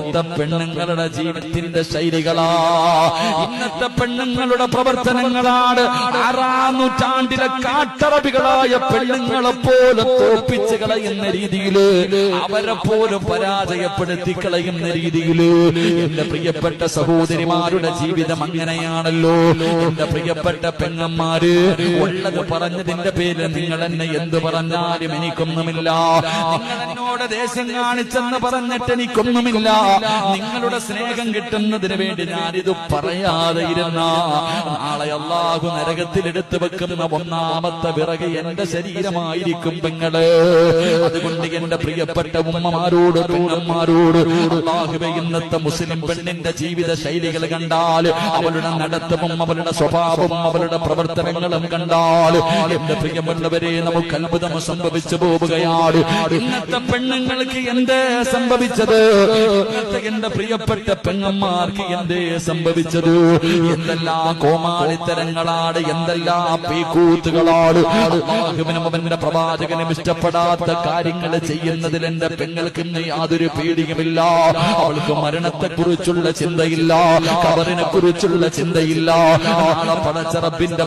ഇന്നത്തെ പെണ്ണുങ്ങളുടെ ജീവിതത്തിന്റെ ശൈലികളാ. ഇന്നത്തെ പെണ്ണുങ്ങളുടെ പ്രവർത്തനങ്ങളാണ് ആറാം നൂറ്റാണ്ടിലെ കാട്ടറബികളായ പെണ്ണുങ്ങളെ പോലെ തോപ്പിച്ച് കളയുന്ന രീതിയിൽ അവരെ പോലും പരാജയപ്പെടുത്തി കളയുന്ന രീതിയിൽ. എന്റെ പ്രിയപ്പെട്ട സഹോദരിമാരുടെ ജീവിതം അങ്ങനെയാണല്ലോ. എന്റെ പ്രിയപ്പെട്ട പെങ്ങന്മാര് ഉള്ളത് പറഞ്ഞതിന്റെ പേരിൽ നിങ്ങൾ എന്നെ എന്ത് പറഞ്ഞാലും എനിക്കൊന്നുമില്ല. നിങ്ങൾ എന്നോട് ദേശം കാണിച്ചെന്ന് പറഞ്ഞിട്ട് എനിക്കൊന്നുമില്ല. നിങ്ങളുടെ സ്നേഹം കിട്ടുന്നതിന് വേണ്ടി ഞാനിത് പറയാതെ ഇരുന്ന. നാളെ അള്ളാഹു നരകത്തിൽ എടുത്തു വെക്കുന്ന ഒന്നാമത്തെ വിറക് എന്റെ ശരീരമായിരിക്കും പെങ്ങൾ അതുകൊണ്ട് എന്റെ പ്രിയപ്പെട്ട ഉമ്മമാരോട് ഉമ്മമാരോട് ഇന്നത്തെ മുസ്ലിം പെണ്ണിന്റെ ജീവിത ശൈലികൾ കണ്ടാൽ അവളുടെ നടത്തവും അവളുടെ സ്വഭാവവും അവളുടെ പ്രവർത്തനങ്ങളും കണ്ടാൽ എന്റെ പ്രിയമുള്ളവരെ നമുക്ക് അത്ഭുതം സംഭവിച്ചു പോവുകയാണ്. ഇന്നത്തെ പെണ്ണുങ്ങൾക്ക് എന്ത് സംഭവിച്ചത്? എന്റെ പ്രിയപ്പെട്ട പെങ്ങന്മാർക്ക് എന്തേ സംഭവിച്ചത്? എന്തെല്ലാം കോമാളിത്തരങ്ങളാണ് എന്തെല്ലാം പീക്കൂത്തുകളാണ്? അവന്റെ പ്രവാചകനും ഇഷ്ടപ്പെടാത്ത കാര്യങ്ങൾ ചെയ്യുന്നതിൽ എന്റെ പെങ്ങൾക്ക് യാതൊരു പേടിയുമില്ല. അവൾക്ക് മരണത്തെ കുറിച്ചുള്ള ചിന്തയില്ല കവറിനെ കുറിച്ചുള്ള ചിന്തയില്ല. നാളെ പടച്ചറബിന്റെ